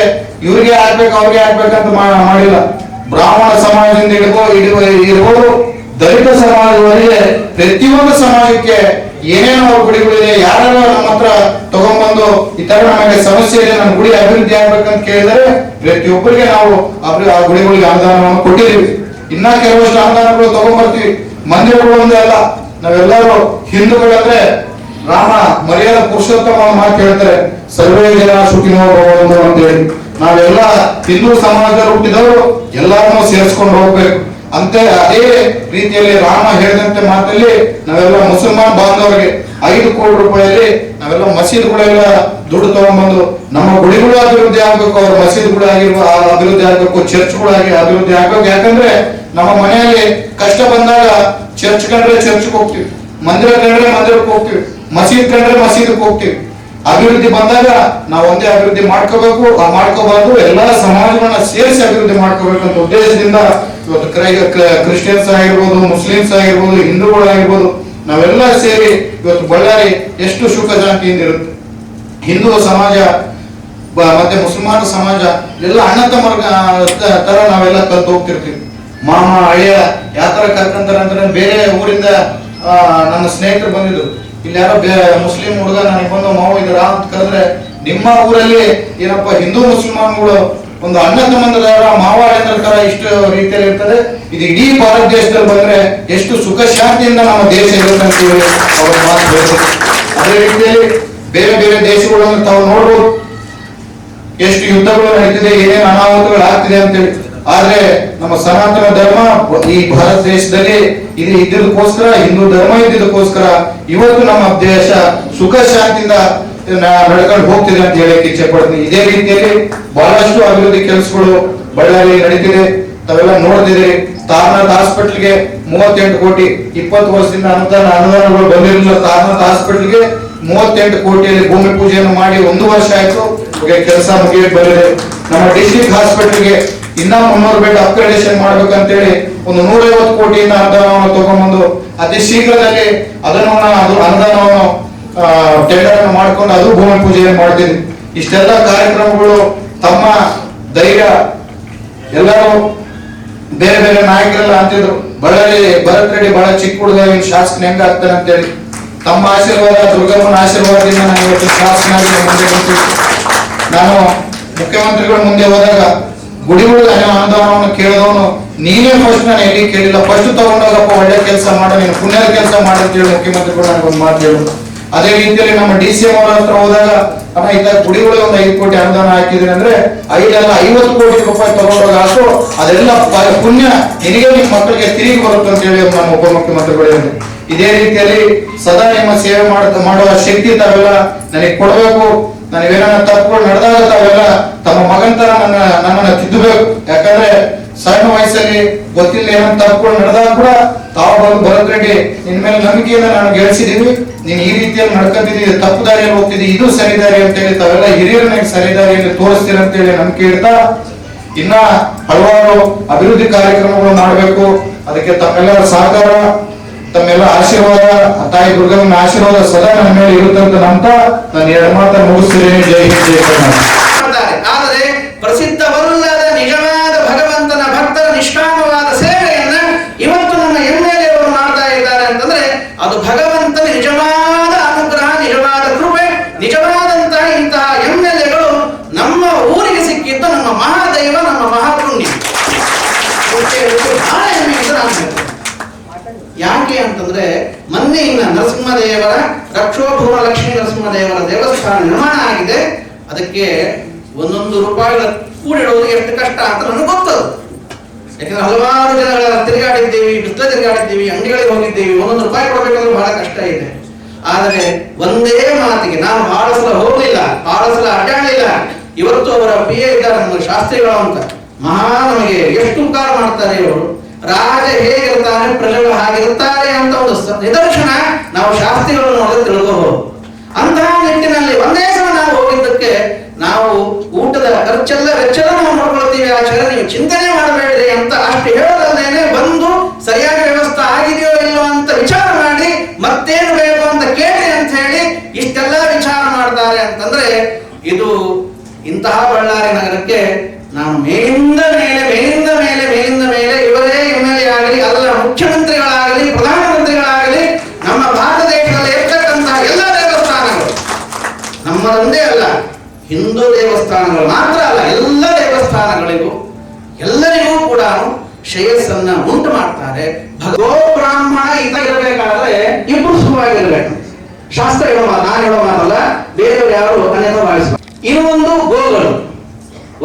ಇವ್ರಿಗೆ ಆಗ್ಬೇಕು, ಅವ್ರಿಗೆ ಆಗ್ಬೇಕಂತ ಮಾಡಿಲ್ಲ. ಬ್ರಾಹ್ಮಣ ಸಮಾಜದಿಂದ ಹಿಡಿದು ಹಿಡಿದು ಇರ್ಬೋದು ದಲಿತ ಸಮಾಜದವರಿಗೆ ಪ್ರತಿಯೊಂದು ಸಮಾಜಕ್ಕೆ ಏನೇನೋ ಗುಡಿಗಳಿದೆ ಯಾರು ನಮ್ಮ ಹತ್ರ ತಗೊಂಡ್ಬಂದು ಈ ತರ ನಮಗೆ ಸಮಸ್ಯೆ ಇದೆ, ನಮ್ಮ ಗುಡಿ ಅಭಿವೃದ್ಧಿ ಆಗ್ಬೇಕಂತ ಕೇಳಿದರೆ ಪ್ರತಿಯೊಬ್ಬರಿಗೆ ನಾವು ಆ ಗುಡಿಗಳಿಗೆ ಅನುದಾನವನ್ನು ಕೊಟ್ಟಿದ್ದೀವಿ. ಇನ್ನ ಕೆಲವಷ್ಟು ಅನುದಾನಗಳು ತಗೊಂಡ್ಬರ್ತೀವಿ. ಮಂದಿರಗಳು ಒಂದೇ ಅಲ್ಲ, ನಾವೆಲ್ಲರೂ ಹಿಂದೂಗಳಂದ್ರೆ ರಾಮ ಮರ್ಯಾದ ಪುರುಷೋತ್ತಮ ಮಾತು ಹೇಳ್ತಾರೆ ಸರ್ವೇ ಜನ ಸುಖಿನೋ ಅಂತ ಹೇಳಿ ನಾವೆಲ್ಲ ಹಿಂದೂ ಸಮಾಜದಲ್ಲಿ ಹುಟ್ಟಿದವರು ಎಲ್ಲರನ್ನೂ ಸೇರಿಸ್ಕೊಂಡು ಹೋಗ್ಬೇಕು. ಅಂತ ಅದೇ ರೀತಿಯಲ್ಲಿ ರಾಮ ಹೇಳಿದಂತೆ ಮಾತಲ್ಲಿ ನಾವೆಲ್ಲ ಮುಸಲ್ಮಾನ್ ಬಾಂಧವರಿಗೆ ಐದು ಕೋಟಿ ರೂಪಾಯಲ್ಲಿ ನಾವೆಲ್ಲ ಮಸೀದಿಗಳೆಲ್ಲ ದುಡ್ಡು ತಗೊಂಡ್ಬಂದು ನಮ್ಮ ಗುಡಿಗಳು ಅಭಿವೃದ್ಧಿ ಆಗ್ಬೇಕು, ಅವ್ರ ಮಸೀದಿಗಳು ಆಗಿರ್ಬೋ, ಆ ಅಭಿವೃದ್ಧಿ ಆಗ್ಬೇಕು ಚರ್ಚ್ಗಳಾಗಿ ಅಭಿವೃದ್ಧಿ ಆಗ್ಬೇಕು. ಯಾಕಂದ್ರೆ ನಮ್ಮ ಮನೆಯಲ್ಲಿ ಕಷ್ಟ ಬಂದಾಗ ಚರ್ಚ್ ಕಂಡ್ರೆ ಚರ್ಚ್ಗೆ ಹೋಗ್ತೀವಿ, ಮಂದಿರ ಕಂಡ್ರೆ ಮಂದಿರಕ್ಕೆ ಹೋಗ್ತೀವಿ, ಮಸೀದ್ ಕಂಡ್ರೆ ಮಸೀದಿಗೆ ಹೋಗ್ತೀವಿ. ಅಭಿವೃದ್ಧಿ ಬಂದಾಗ ನಾವು ಒಂದೇ ಅಭಿವೃದ್ಧಿ ಮಾಡ್ಕೋಬೇಕು ಮಾಡ್ಕೋಬಾರ್ದು, ಎಲ್ಲಾ ಸಮಾಜಗಳನ್ನ ಸೇರಿಸಿ ಅಭಿವೃದ್ಧಿ ಮಾಡ್ಕೋಬೇಕಂತ ಉದ್ದೇಶದಿಂದ ಇವತ್ತು ಕ್ರೈ- ಕ್ರ- ಕ್ರಿಶ್ಚಿಯನ್ಸ್ ಆಗಿರ್ಬೋದು, ಮುಸ್ಲಿಮ್ಸ್ ಆಗಿರ್ಬೋದು ಹಿಂದೂಗಳಾಗಿರ್ಬೋದು ನಾವೆಲ್ಲ ಸೇರಿ ಇವತ್ತು ಬಳ್ಳಾರಿ ಎಷ್ಟು ಸುಖ ಶಾಂತಿಯಿಂದ ಇರುತ್ತೆ. ಹಿಂದೂ ಸಮಾಜ ಮತ್ತೆ ಮುಸಲ್ಮಾನ ಸಮಾಜ, ಎಲ್ಲ ಅಣ್ಣ ತಮ್ಮರ ತರ ನಾವೆಲ್ಲ ಕಲ್ತು ಹೋಗ್ತಿರ್ತೀವಿ. ಮಾಮ, ಅಳಿಯ, ಯಾವ ತರ ಬೇರೆ ಊರಿಂದ ನನ್ನ ಸ್ನೇಹಿತರು ಬಂದಿದ್ರು. ಇಲ್ಲಿ ಯಾರೋ ಮುಸ್ಲಿಂ ಹುಡುಗ ನನಗೆ ಬಂದು, ಮಾವು ಇದ್ರ ಅಂತ ಕರೆದ್ರೆ ನಿಮ್ಮ ಊರಲ್ಲಿ ಏನಪ್ಪ ಹಿಂದೂ ಮುಸಲ್ಮಾನ್ಗಳು ಒಂದು ಅಣ್ಣ ತಮ್ಮಂದ್ರ ಮಾವ ಅಳಿಯಂದ್ರ ತರ ಇಷ್ಟು ರೀತಿಯಲ್ಲಿ ಇರ್ತದೆ. ಇದು ಇಡೀ ಭಾರತ ದೇಶದಲ್ಲಿ ಬಂದ್ರೆ ಎಷ್ಟು ಸುಖ ಶಾಂತಿಯಿಂದ ನಮ್ಮ ದೇಶ ಇರುತ್ತೆ ಅಂತ ಹೇಳಿ. ಅದೇ ರೀತಿಯಲ್ಲಿ ಬೇರೆ ಬೇರೆ ದೇಶಗಳನ್ನು ತಾವು ನೋಡ್ಬೋದು. ಎಷ್ಟು ಯುದ್ಧಗಳು ನಡೀತಿದೆ, ಏನೇನು ಅನಾಹುತಗಳು ಆಗ್ತಿದೆ ಅಂತೇಳಿ ಆದ್ರೆ ನಮ್ಮ ಸನಾತನ ಧರ್ಮ ಈ ಭಾರತ ದೇಶದಲ್ಲಿ ಇದು ಇದ್ದಿದ್ದಕ್ಕೋಸ್ಕರ, ಹಿಂದೂ ಧರ್ಮ ಇದ್ದಿದ್ದಕ್ಕೋಸ್ಕರ ಇವತ್ತು ನಮ್ಮ ದೇಶ ಸುಖ ಶಾಂತಿಯಿಂದ ನ- ನಡ್ಕೊಂಡು ಹೋಗ್ತಿದೆ ಅಂತ ಹೇಳಕ್ಕೆ ಇಚ್ಛೆ ಪಡ್ತೀನಿ. ಇದೇ ರೀತಿಯಲ್ಲಿ ಬಹಳಷ್ಟು ಅಭಿವೃದ್ಧಿ ಕೆಲಸಗಳು ಬಳ್ಳಾರಿ ನಡೀತಿದೆ. ತಾವೆಲ್ಲ ನೋಡ್ತಿದ್ದೀರಿ. ತಾರನಾಥ್ ಹಾಸ್ಪಿಟಲ್ಗೆ ಮೂವತ್ತೆಂಟು ಕೋಟಿ, ಇಪ್ಪತ್ತು ವರ್ಷದಿಂದ ಅನುದಾನ ಅನುದಾನಗಳು ಬಂದಿರಲಿಲ್ಲ ತಾರನಾಥ್ ಹಾಸ್ಪಿಟಲ್ಗೆ ಮೂವತ್ತೆಂಟು ಕೋಟಿಯಲ್ಲಿ ಭೂಮಿ ಪೂಜೆಯನ್ನು ಮಾಡಿ ಒಂದು ವರ್ಷ ಆಯ್ತು. ಕೆಲಸ ಮುಗಿಯಕ್ಕೆ ಬಂದಿದೆ. ನಮ್ಮ ಡಿಸ್ಟ್ರಿಕ್ಟ್ ಹಾಸ್ಪಿಟಲ್ಗೆ ಇನ್ನ ಮುನ್ನೂರು ಬೆಡ್ ಅಪ್ಗ್ರೇಡೇಷನ್ ಮಾಡ್ಬೇಕಂತೇಳಿ ಒಂದು ನೂರೈವತ್ತು ಕೋಟಿಯಿಂದ ಅನುದಾನವನ್ನು ತಗೊಂಡ್ಬಂದು ಅತಿ ಶೀಘ್ರದಲ್ಲಿ ಅದನ್ನು ಅನುದಾನವನ್ನು ಟೆಂಡರ್ ಮಾಡ್ಕೊಂಡು ಅದು ಭೂಮಿ ಪೂಜೆಯನ್ನು ಮಾಡ್ತೀನಿ ಇಷ್ಟೆಲ್ಲ ಕಾರ್ಯಕ್ರಮಗಳು ತಮ್ಮ ಧೈರ್ಯ, ಎಲ್ಲರೂ ಬೇರೆ ಬೇರೆ ನಾಯಕರೆಲ್ಲ ಅಂತಿದ್ರು. ಬಳ್ಳಾರಿ ಭರತ್ ರೆಡ್ಡಿ ಬಹಳ ಚಿಕ್ಕ ಹುಡುಗ ಶಾಸಕನ ಹೆಂಗ ಆಗ್ತಾನೆ ಅಂತೇಳಿ. ತಮ್ಮ ಆಶೀರ್ವಾದ, ದುರ್ಗಮ್ಮನ ಆಶೀರ್ವಾದದಿಂದ ನಾನು ಇವತ್ತು ಶಾಸಕನಾಗಿ ಮುಂದೆ ನಿಂತಿದ್ದೀನಿ. ನಾನು ಮುಖ್ಯಮಂತ್ರಿಗಳ ಮುಂದೆ ಹೋದಾಗ ಗುಡಿಗಳು ಅನುದಾನವನ್ನು ಕೇಳಿದವನು, ನೀನೇ ಫಸ್ಟ್ ನಾನು ಎಲ್ಲಿ ಕೇಳಿಲ್ಲ. ಫಸ್ಟ್ ತಗೊಂಡೋಗಪ್ಪ, ಒಳ್ಳೆ ಕೆಲಸ ಮಾಡ, ನೀನು ಪುಣ್ಯದ ಕೆಲಸ ಮಾಡಿ ಅಂತ ಹೇಳಿ ಮುಖ್ಯಮಂತ್ರಿಗಳು ನನಗೊಂದು ಮಾತು ಅದೇ ರೀತಿಯಲ್ಲಿ ನಮ್ಮ ಡಿ ಸಿ ಎಂ ಅವರ ಹತ್ರ ಹೋದಾಗ, ಅಣ್ಣ ಇಲ್ಲ ಗುಡಿಗಳಿಗೆ ಒಂದು ಐದು ಕೋಟಿ ಅನುದಾನ ಹಾಕಿದ್ರೆ ಅಂದ್ರೆ ಐದಲ್ಲ ಐವತ್ತು ಕೋಟಿ ರೂಪಾಯಿ ತಗೊಂಡೋಗ ಹಾಕು ಅದೆಲ್ಲ ಪುಣ್ಯ. ನಿನಗೆ ನಿಮ್ಮ ಮಕ್ಕಳಿಗೆ ತಿರುಗಿ ಬರುತ್ತೆ ಅಂತ ಹೇಳಿ ನಮ್ಮ ಉಪಮುಖ್ಯಮಂತ್ರಿಗಳು ಹೇಳಿದ್ರು ಇದೇ ರೀತಿಯಲ್ಲಿ ಸದಾ ನಿಮ್ಮ ಸೇವೆ ಮಾಡ ಮಾಡುವ ಶಕ್ತಿ ತಾವೆಲ್ಲ ನನಗೆ ಕೊಡಬೇಕು. ನನಗೇನ ತಪ್ಪುಗಳು ನಡೆದಾಗ ತಾವೆಲ್ಲ ತಮ್ಮ ಮಗನ ತರ ನನ್ನ ನನ್ನನ್ನು ತಿದ್ದಬೇಕು. ಯಾಕಂದ್ರೆ ಸಣ್ಣ ವಯಸ್ಸಲ್ಲಿ ಗೊತ್ತಿಲ್ಲ ಏನೋ ತಪ್ಪುಗಳು ನಡೆದಾಗ ಕೂಡ ತಾವು ಬಂದು ಭರತ್ ನಿನ್ ಮೇಲೆ ನಂಬಿಕೆಯನ್ನ ನಾನು ಗೆಲ್ಸಿದೀವಿ ನೀನ್ ಈ ರೀತಿಯಲ್ಲಿ ನಡ್ಕೊತಿದ್ದಿ. ತಪ್ಪು ದಾರಿಯಲ್ಲಿ ಹೋಗ್ತಿದ್ದೀವಿ ಇದು ಸರಿ ದಾರಿ ಅಂತ ಹೇಳಿ ತಾವೆಲ್ಲ ಹಿರಿಯರನ್ನ ಸರಿ ಸರಿದಾರಿಯಲ್ಲಿ ತೋರಿಸ್ತೀರ ಅಂತ ಹೇಳಿ ನಂಬಿಕೆ ಇಡ್ತಾ, ಇನ್ನ ಹಲವಾರು ಅಭಿವೃದ್ಧಿ ಕಾರ್ಯಕ್ರಮಗಳು ಮಾಡಬೇಕು. ಅದಕ್ಕೆ ತಮ್ಮೆಲ್ಲರ ಸಹಕಾರ, ತಮ್ಮೆಲ್ಲ ಆಶೀರ್ವಾದ ತಾಯಿ ದುರ್ಗಮ್ಮನ ಆಶೀರ್ವಾದ ಸದಾ ನನ್ನ ಮೇಲೆ ಇರುತ್ತಂತ ನಂಬ್ತಾ, ನಾನು ಎರಡು ಮಾತನ್ನು ಮುಗಿಸ್ತೀನಿ ಜೈ ಹಿಂದ್, ಜೈ ಕರ್ನಾಟಕ. ಪ್ರಸಿದ್ಧವಲ್ಲದ ನಿಜವಾದ ಭಗವಂತನ ಭಕ್ತರ ನಿಷ್ಕಾಮವಾದ ಸೇವೆಯನ್ನ ಇವತ್ತು ನಮ್ಮ ಎಂ ಎಲ್ ಅವರು ಮಾಡ್ತಾ ಇದ್ದಾರೆ ಅಂತಂದ್ರೆ ಅದು ಭಗವಂತನ ನಿಜವಾದ ಅನುಗ್ರಹ ನಿಜವಾದ ಕೃಪೆ ನಿಜವಾದಂತಹ ಇಂತಹ ಎಂ ಎಲ್ ಎಗಳು ನಮ್ಮ ಊರಿಗೆ ಸಿಕ್ಕಿದ್ದು ನಮ್ಮ ಮಹಾದೈವ ನಮ್ಮ ಮಹಾಪುಣ್ಯ ಇದಕ್ಕೆ ಬಹಳ ಹೆಮ್ಮೆಯಿಂದ ನಾನು ಹೇಳ್ತೇನೆ. ಯಾಕೆ ಅಂತಂದ್ರೆ ಮೊನ್ನೆ ಇನ್ನ ನರಸಿಂಹದೇವರ ರಕ್ಷೋಭೂಮ ಲಕ್ಷ್ಮೀ ನರಸಿಂಹದೇವರ ದೇವಸ್ಥಾನ ನಿರ್ಮಾಣ ಆಗಿದೆ. ಅದಕ್ಕೆ ಒಂದೊಂದು ರೂಪಾಯಿಗಳ ಕೂಡಿಡೋದು ಎಷ್ಟು ಕಷ್ಟ ಅಂತ ನನಗೆ ಗೊತ್ತದು. ಯಾಕಂದ್ರೆ ಹಲವಾರು ಜನಗಳ ತಿರುಗಾಡಿದ್ದೀವಿ, ಬಿಸ್ಲ ತಿರುಗಾಡಿದ್ದೀವಿ, ಅಂಗಡಿಗಳಿಗೆ ಹೋಗಿದ್ದೀವಿ, ಒಂದೊಂದು ರೂಪಾಯಿ ಕೊಡಬೇಕಂದ್ರೆ ಬಹಳ ಕಷ್ಟ ಇದೆ. ಆದರೆ ಒಂದೇ ಮಾತಿಗೆ ನಾವು ಬಹಳ ಸಲ ಹೋಗಲಿಲ್ಲ ಬಹಳ ಸಲ ಅಡ್ಡಾಡಲಿಲ್ಲ. ಇವತ್ತು ಅವರ ಪಿ ಎ ಇದ್ದಾರೆ ನಮ್ಮ ಶಾಸ್ತ್ರಿಗಳು ಅಂತ. ಮಹಾ ನಮಗೆ ಎಷ್ಟು ಉಪಕಾರ ಮಾಡ್ತಾರೆ ಇವರು. ರಾಜ ಹೇಗಿರ್ತಾನೆ ಪ್ರಜೆಗಳು ಹಾಗಿರ್ತಾರೆ ಅಂತ ಒಂದು ನಿದರ್ಶನ ನಾವು ಶಾಸ್ತ್ರಿಗಳನ್ನು ನೋಡಿದ್ರೆ ತಿಳ್ಕೋಬಹುದು ಅಂತಹ ನಿಟ್ಟಿನಲ್ಲಿ ಒಂದೇ ಸಲ ನಾವು ಹೋಗಿದ್ದಕ್ಕೆ ನಾವು ಊಟದ ಖರ್ಚೆಲ್ಲ ವೆಚ್ಚದ ನಾವು ನೋಡ್ಕೊಳ್ತೀವಿ. ಆಚಾರ ನೀವು ಚಿಂತನೆ ಮಾಡಬೇಡ್ರಿ ಅಂತ ಅಷ್ಟು ಹೇಳೋದಲ್ಲೇನೆ ಬಂದು ಸರಿಯಾಗಿ ವ್ಯವಸ್ಥೆ ಆಗಿದೆಯೋ ಇಲ್ಲೋ ಅಂತ ವಿಚಾರ ಮಾಡಿ ಮತ್ತೇನು ಬೇಕು ಅಂತ ಕೇಳಿ ಅಂತ ಹೇಳಿ ಇಷ್ಟೆಲ್ಲ ವಿಚಾರ ಮಾಡ್ತಾರೆ ಅಂತಂದ್ರೆ ಇದು ಇಂತಹ ಬಳ್ಳಾರಿ ನಗರಕ್ಕೆ ನಾನು ಮೇಲಿಂದ ನಮ್ಮದೊಂದೇ ಅಲ್ಲ, ಹಿಂದೂ ದೇವಸ್ಥಾನಗಳು ಮಾತ್ರ ಅಲ್ಲ, ಎಲ್ಲ ದೇವಸ್ಥಾನಗಳಿಗೂ, ಎಲ್ಲರಿಗೂ ಕೂಡ ಶ್ರೇಯಸ್ಸನ್ನ ಉಂಟು ಮಾಡ್ತಾರೆ. ಭಗವೋ ಬ್ರಾಹ್ಮಣ ಈತ ಇರಬೇಕಾದ್ರೆ ಇಬ್ಬರು ಸುಖವಾಗಿರ್ಬೇಕು. ಶಾಸ್ತ್ರ ಹೇಳೋ ನಾನು ಹೇಳೋ ಮಾತಲ್ಲ, ಬೇರೆಯವರು ಯಾರು ಅನ್ಯಥ ಭಾವಿಸ್ಬಾರ್ದು ಇನ್ನೊಂದು ಗೋಗಳು.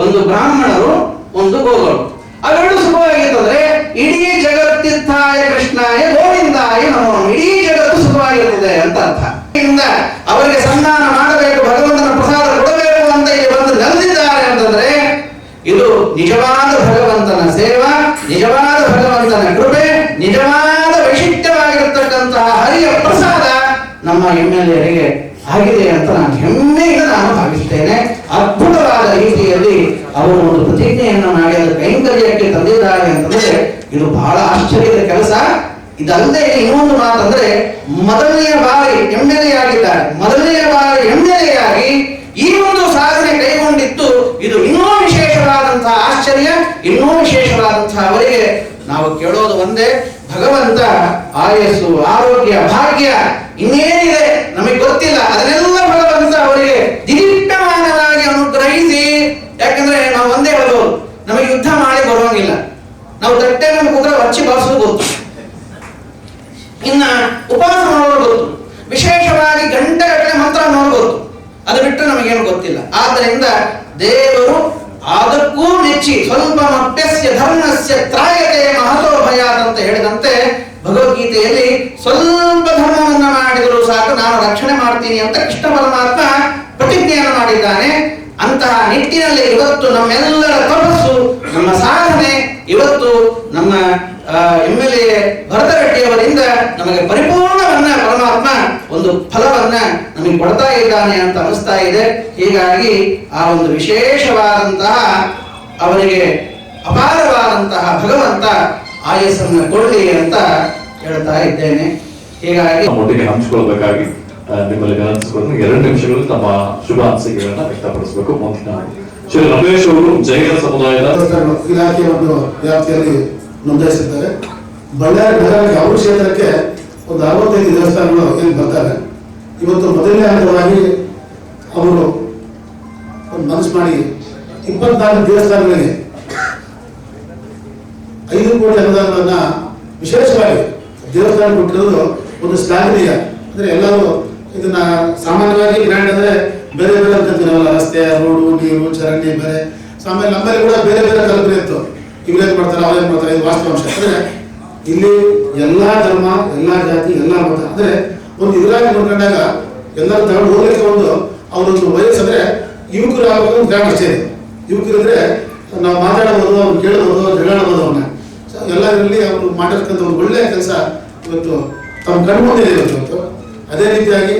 ಒಂದು ಬ್ರಾಹ್ಮಣರು, ಒಂದು ಗೋಗಳು. ಅವೆರಡು ಸುಖವಾಗಿರ್ತಂದ್ರೆ ಇಡೀ ಜಗತ್ತಿತ್ತಾಯ ಕೃಷ್ಣಾಯ ಗೋವಿಂದಾಯ ನಮೋ ಇಡೀ ಜಗತ್ತು ಸುಖವಾಗಿರ್ತದೆ ಅಂತ ಅರ್ಥ. ಅವರಿಗೆ ಸನ್ಮಾನ ಮಾಡಬೇಕು ಭಗವಂತನ ಪ್ರಸಾದ ಕೊಡಬೇಕು ಅಂತ ಇಲ್ಲಿ ಬಂದು ನೆಲೆದಿದ್ದಾರೆ ಅಂತಂದ್ರೆ ಇದು ನಿಜವಾದ ಭಗವಂತನ ಸೇವಾ, ನಿಜವಾದ ಭಗವಂತನ ಕೃಪೆ, ನಿಜವಾದ ವೈಶಿಷ್ಟ್ಯವಾಗಿರ್ತಕ್ಕಂತಹ ಹರಿಯ ಪ್ರಸಾದ ನಮ್ಮ ಎಂ ಆಗಿದೆ ಅಂತ ನಾನು ಹೆಮ್ಮೆಯಿಂದ ನಾನು ಭಾವಿಸ್ತೇನೆ ಅದ್ಭುತವಾದ ರೀತಿಯಲ್ಲಿ ಅವರು ಒಂದು ಪ್ರತಿಜ್ಞೆಯನ್ನು ಮಾಡಿ ಅದರ ಕೈಂಕರ್ಯಕ್ಕೆ ತಂದಿದ್ದಾರೆ ಅಂತಂದ್ರೆ ಇದು ಬಹಳ ಆಶ್ಚರ್ಯದ ಕೆಲಸ. ಇದಲ್ಲದೆ ಇನ್ನೊಂದು ಮಾತಂದ್ರೆ, ಮೊದಲನೆಯ ಬಾರಿ ಎಂ ಎಲ್ ಎ ಆಗಿದ್ದಾರೆ ಮೊದಲನೆಯ ಬಾರಿ ಎಂ ಎಲ್ ಎ ಆಗಿ ಈ ಒಂದು ಸಾಧನೆ ಕೈಗೊಂಡಿತ್ತು ಇದು ಇನ್ನೂ ಆಶ್ಚರ್ಯ ಇನ್ನೂ ವಿಶೇಷವಾದಂತಹ ಅವರಿಗೆ ನಾವು ಕೇಳೋದು ಒಂದೇ, ಭಗವಂತ ಆಯಸ್ಸು, ಆರೋಗ್ಯ, ಭಾಗ್ಯ ಇನ್ನೇನಿದೆ ನಮಗೆ ಗೊತ್ತಿಲ್ಲ. ಅದನ್ನೆಲ್ಲ ಭಗವಂತ ಅವರಿಗೆ ದಿಟ್ಟಮಾನವಾಗಿ ಅನುಗ್ರಹಿಸಿ, ಯಾಕಂದ್ರೆ ನಾವು ಒಂದೇ ಹೇಳ್ಬೋದು ನಮಗೆ ಯುದ್ಧ ಮಾಡಿ ಬರುವಂಗಿಲ್ಲ ನಾವು ತಟ್ಟೆ ಮೇಲೆ ಕೂತ್ರೆ ಹಚ್ಚಿ ಬಾರಿಸೋದು ಗೊತ್ತು. ಇನ್ನ ಉಪವಾಸ ಮಾಡೋದು ಗೊತ್ತು. ವಿಶೇಷವಾಗಿ ಗಂಟೆಗಟ್ಟಲೆ ಮಂತ್ರ ನೋಡ್ಬೋದು ಅದು ಬಿಟ್ಟು ನಮಗೇನು ಗೊತ್ತಿಲ್ಲ. ಆದ್ದರಿಂದ ದೇವರು ಅದಕ್ಕೂ ನೆಚ್ಚಿ ಸ್ವಲ್ಪ ಮಪ್ಯಸ್ಯ ಧರ್ಮಸ್ಯ ತ್ರಾಯತೆ ಮಹತೋ ಭಯಾತ್ ಅಂತ ಹೇಳಿದಂತೆ ಭಗವದ್ಗೀತೆಯಲ್ಲಿ ಸ್ವಲ್ಪ ಧರ್ಮವನ್ನು ಮಾಡಿದರೂ ಸಾಕು, ನಾನು ರಕ್ಷಣೆ ಮಾಡ್ತೀನಿ ಅಂತ ಕೃಷ್ಣ ಪರಮಾತ್ಮ ಪ್ರತಿಜ್ಞೆಯನ್ನು ಮಾಡಿದ್ದಾನೆ. ಅಂತಹ ನಿಟ್ಟಿನಲ್ಲಿ ಇವತ್ತು ನಮ್ಮೆಲ್ಲರ ತಪಸ್ಸು, ನಮ್ಮ ಸಾಧನೆ, ಇವತ್ತು ನಮ್ಮ ಎಂ ಎಲ್ ಎ ಭರತರೆಡ್ಡಿಯವರಿಂದ ನಮಗೆ ಪರಿಪೂರ್ಣವನ್ನ ಪರಮಾತ್ಮ ಒಂದು ಫಲವನ್ನ ನಮಗೆ ಕೊಡ್ತಾ ಇದ್ದಾನೆ ಅಂತ ಅನಿಸ್ತಾ ಇದೆ. ಹೀಗಾಗಿ ಆ ಒಂದು ವಿಶೇಷವಾದಂತಹ ಅವರಿಗೆ ಅಪಾರವಾದಂತಹ ಭಗವಂತ ಆಯಸ್ಸನ್ನು ಕೊಡಲಿ ಅಂತ ಹೇಳ್ತಾ ಇದ್ದೇನೆ. ಹೀಗಾಗಿ ಒಟ್ಟಿಗೆ ಹಂಚಿಕೊಳ್ಬೇಕಾಗಿ ನಿಮ್ಮಲ್ಲಿ ಗಮನಿಸಿಕೊಂಡು ಎರಡು ನಿಮಿಷಗಳು ತಮ್ಮ ಶುಭ ಅನಿಸಿಕೆಗಳನ್ನ ವ್ಯಕ್ತಪಡಿಸಬೇಕು. ಮುಂದಿನ ಶ್ರೀ ರಮೇಶ್ ಅವರು ಜೈನ ಸಮುದಾಯದ ಇಲಾಖೆಯ ಇಲಾಖೆ ಒಂದು ವ್ಯಾಪ್ತಿಯಲ್ಲಿ ನೋಂದಾಯಿಸಿದ್ದಾರೆ. ಬಳ್ಳಾರಿ ನಗರಕ್ಕೆ ಅವ್ರ ಕ್ಷೇತ್ರಕ್ಕೆ ಒಂದು ಅರವತ್ತೈದು ದೇವಸ್ಥಾನಗಳು ಇಲ್ಲಿ ಬರ್ತಾರೆ. ಇವತ್ತು ಮೊದಲನೇ ಹಂತವಾಗಿ ಅವರು ಒಂದು ಮನಸ್ಸು ಮಾಡಿ ಇಪ್ಪತ್ನಾಲ್ಕು ದೇವಸ್ಥಾನಗಳಿಗೆ ಐದು ಕೋಟಿ ಅನುದಾನವನ್ನ ವಿಶೇಷವಾಗಿ ದೇವಸ್ಥಾನ ಕೊಟ್ಟಿರೋದು ಒಂದು ಶ್ಲಾಘನೀಯ ಅಂದ್ರೆ ಎಲ್ಲರೂ ಇದನ್ನ ಸಾಮಾನ್ಯವಾಗಿ ಗ್ರ್ಯಾಂಡ್ ಅಂದ್ರೆ ಬೇರೆ ಬೇರೆ ಅಂತೀವಿ ನಾವೆಲ್ಲ, ರಸ್ತೆ, ರೋಡು, ನೀರು, ಚರಂಡಿ ಬೇರೆ ಸಾಮಾನ್ಯ ನಮ್ಮಲ್ಲಿ ಕೂಡ ಬೇರೆ ಬೇರೆ ಕಲ್ಪನೆ ಇತ್ತು ಇವ್ರೇನ್ ಮಾಡ್ತಾರೆ ಅವ್ರೇನ್ ಮಾಡ್ತಾರೆ, ಇದು ವಾಸ್ತವಾಂಶ. ಅಂದ್ರೆ ಇಲ್ಲಿ ಎಲ್ಲ ಧರ್ಮ, ಎಲ್ಲ ಜಾತಿ, ಎಲ್ಲ ಮತ. ಅಂದ್ರೆ ಒಂದು ಇದ್ರಾಗಿ ನೋಡ್ಕೊಂಡಾಗ ಎಲ್ಲರೂ ತಗೊಂಡು ಹೋಗ್ಲಿಕ್ಕೆ ಒಂದು ಅವರೊಂದು ವಯಸ್ಸಂದ್ರೆ ಯುವಕರು ಆಗೋದು ಗ್ರಾಮ ಅಷ್ಟೇ ಯುವಕರು ಯುವಕರಿದ್ರೆ ನಾವು ಮಾತಾಡಬಹುದು, ಅವ್ರು ಕೇಳಬಹುದು ಜಗಳಬಹುದು ಅವನ್ನ ಎಲ್ಲ ಎಲ್ಲದರಲ್ಲಿ ಅವರು ಮಾಡಿರ್ತಕ್ಕಂಥ ಒಂದು ಒಳ್ಳೆಯ ಕೆಲಸ ಇವತ್ತು ತಮ್ಮ ಕಣ್ಮುಂದೆ ಮುಂದೆ ಇವತ್ತು ಅದೇ ರೀತಿಯಾಗಿ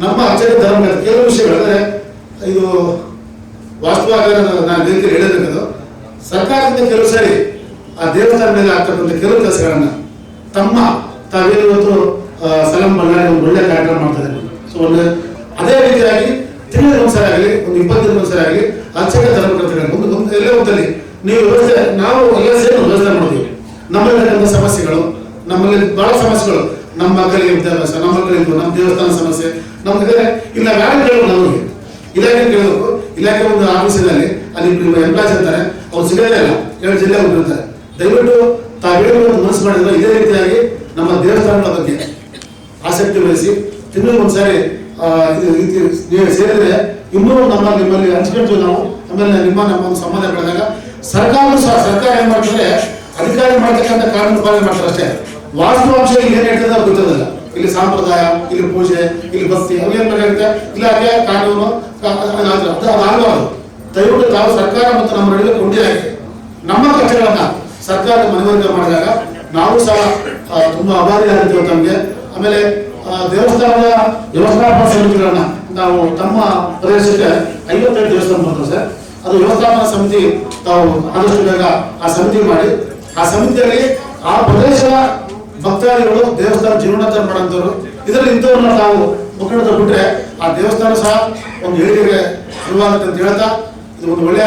ನಮ್ಮ ಆಚಾರ್ಯ ಧರ್ಮ ಕೆಲವು ವಿಷಯಗಳು ಅಂದ್ರೆ ಇದು ವಾಸ್ತವ ನಾನು ಹೇಳಿದ್ರೆ ಹೇಳಬೇಕದು ಸರ್ಕಾರದಿಂದ ಕೆಲವು ಸಾರಿ ಆ ದೇವಸ್ಥಾನ ಮೇಲೆ ಆಗ್ತಕ್ಕಂಥ ಕೆಲವು ಕೆಲಸಗಳನ್ನ ತಮ್ಮ ತಾವೇನಿವತ್ತು ಸಲಂ ಬಳ್ಳಾರಿ ಒಂದು ಒಳ್ಳೆ ಕಾರ್ಯಕ್ರಮ ಮಾಡ್ತಾರೆ ಸೊ ಒಂದು ಅದೇ ರೀತಿಯಾಗಿ ತಿಂಗಳಿಗೆ ಒಂದ್ಸರಿ ಆಗಲಿ, ಒಂದು ಇಪ್ಪತ್ತು ದಿನ ಒಂದ್ಸರಿ ಆಗಲಿ ಅರ್ಚಕ ಧರ್ಮಕರ್ತಗಳು ಒಂದು ಎಲ್ಲೇ ಒಂದಲ್ಲಿ ನೀವು ವ್ಯವಸ್ಥೆ ನಾವು ಎಲ್ಲ ಸೇರಿ ವ್ಯವಸ್ಥೆ ಮಾಡ್ತೀವಿ. ನಮ್ಮಲ್ಲಿರ್ತಕ್ಕಂಥ ಸಮಸ್ಯೆಗಳು, ನಮ್ಮಲ್ಲಿ ಬಹಳ ಸಮಸ್ಯೆಗಳು. ನಮ್ಮ ಮಕ್ಕಳಿಗೆ ವಿದ್ಯಾಭ್ಯಾಸ, ನಮ್ಮ ಮಕ್ಕಳಿಗೆ ನಮ್ಮ ದೇವಸ್ಥಾನ ಸಮಸ್ಯೆ, ನಮ್ಗೆ ಇಲ್ಲ ಯಾರು ಕೇಳಬೇಕು ನಮಗೆ ಇಲಾಖೆ ಕೇಳಬೇಕು ಇಲಾಖೆ ಒಂದು ಆಫೀಸಿನಲ್ಲಿ ಅಲ್ಲಿ ಎಂಪ್ಲಾಯ್ಸ್ ಇರ್ತಾರೆ, ಅವ್ರು ಸಿಗೋದೇ ಇಲ್ಲ. ಎರಡು ಜಿಲ್ಲೆ ಹೋಗಿರ್ತಾರೆ ದಯವಿಟ್ಟು ತಾವೇನು ಮನಸ್ಸು ಮಾಡಿದ್ರೆ ಇದೇ ರೀತಿಯಾಗಿ ನಮ್ಮ ದೇವಸ್ಥಾನಗಳ ಬಗ್ಗೆ ಆಸಕ್ತಿ ವಹಿಸಿ ತಿಂಗಳಿಗೆ ಒಂದ್ಸಾರಿ ನೀವು ಸೇರಿದ್ರೆ ಇನ್ನೂ ನಮ್ಮ ನಿಮ್ಮಲ್ಲಿ ಹಂಚ್ಕೊಳ್ತೀವಿ ನಾವು ಆಮೇಲೆ ನಿಮ್ಮ ನಮ್ಮ ಒಂದು ಸಂಬಂಧ ಬೆಳೆದಾಗ ಸರ್ಕಾರ ಸಹ ಸರ್ಕಾರ ಏನ್ ಮಾಡ್ತಾರೆ ಅಧಿಕಾರಿ ಮಾಡ್ತಕ್ಕಂಥ ಕಾನೂನು ಪಾಲನೆ ಮಾಡ್ತಾರೆ ಅಷ್ಟೇ. ವಾಸ್ತವಾಂಶ ಇಲ್ಲಿ ಏನ್ ಹೇಳ್ತದೆ ಅವ್ರು ಗೊತ್ತಿರೋದಿಲ್ಲ. ಇಲ್ಲಿ ಸಂಪ್ರದಾಯ, ಇಲ್ಲಿ ಪೂಜೆ, ಇಲ್ಲಿ ಭಕ್ತಿ ಅವೇನ್ ಬೇಕಾಗುತ್ತೆ ಕಾನೂನು ಕಾ- ಅದು ಅದು ಅದು ಆಗಬಾರ್ದು ದಯವಿಟ್ಟು ತಾವು ಸರ್ಕಾರ ಮತ್ತು ನಮ್ಮ ನಡುವೆ ಕೊಂಡಿಯಾಗಿ ನಮ್ಮ ಕಚೇರಿಗಳನ್ನ ಸರ್ಕಾರ ಮನವರಿಕೆ ಮಾಡಿದಾಗ ನಾವು ಸಹ ತುಂಬಾ ತುಂಬಾ ಅಭಾರಿಯಾಗಿರ್ತೀವಿ ತಮಗೆ ಆಮೇಲೆ ದೇವಸ್ಥಾನದ ವ್ಯವಸ್ಥಾಪನಾ ಸಮಿತಿಗಳನ್ನ ನಾವು ತಮ್ಮ ಪ್ರದೇಶಕ್ಕೆ ಐವತ್ತೈದು ದೇವಸ್ಥಾನ ಬರ್ತದೆ ಸರ್. ಅದು ವ್ಯವಸ್ಥಾಪನಾ ಸಮಿತಿ ತಾವು ಆದಷ್ಟು ಬೇಗ ಆ ಸಮಿತಿ ಮಾಡಿ. ಆ ಸಮಿತಿಯಲ್ಲಿ ಆ ಪ್ರದೇಶದ ಭಕ್ತಾದಿಗಳು ದೇವಸ್ಥಾನ ಜೀವನೋದ್ಧಾರ ಮಾಡೋಂಥವ್ರು ಇದರಲ್ಲಿ ಇಂಥವ್ರನ್ನ ನಾವು ಮುಖಂಡ ಬಿಟ್ರೆ ಆ ದೇವಸ್ಥಾನ ಸಹ ಒಂದು ಏಳಿಗೆಗೆ ಶುರುವಾಗುತ್ತೆ ಅಂತ ಹೇಳ್ತಾ, ಇದು ಒಂದು ಒಳ್ಳೆಯ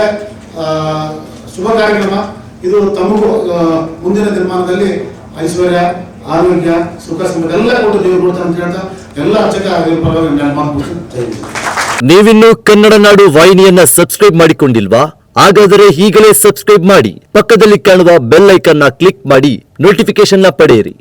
ಶುಭ ಕಾರ್ಯಕ್ರಮ. ಇದು ತಮಗೂ ಮುಂದಿನ ದಿನಮಾನದಲ್ಲಿ ಐಶ್ವರ್ಯ, ಆರೋಗ್ಯ, ಸುಖ ಸಮೃದ್ಧಿ ಎಲ್ಲ ಕೊಟ್ಟು ದೇವರು ಕೊಡ್ತಾರೆ ಅಂತ ಹೇಳ್ತಾ ಎಲ್ಲ ಅರ್ಚಕ. ನೀವಿನ್ನು ಕನ್ನಡ ನಾಡು ವಾಹಿನಿಯನ್ನ ಸಬ್ಸ್ಕ್ರೈಬ್ ಮಾಡಿಕೊಂಡಿಲ್ವಾ? ಹಾಗಾದರೆ ಈಗಲೇ ಸಬ್ಸ್ಕ್ರೈಬ್ ಮಾಡಿ. ಪಕ್ಕದಲ್ಲಿ ಕಾಣುವ ಬೆಲ್ ಐಕನ್ನ ಕ್ಲಿಕ್ ಮಾಡಿ. ನೋಟಿಫಿಕೇಶನ್ನ ಪಡೆಯಿರಿ.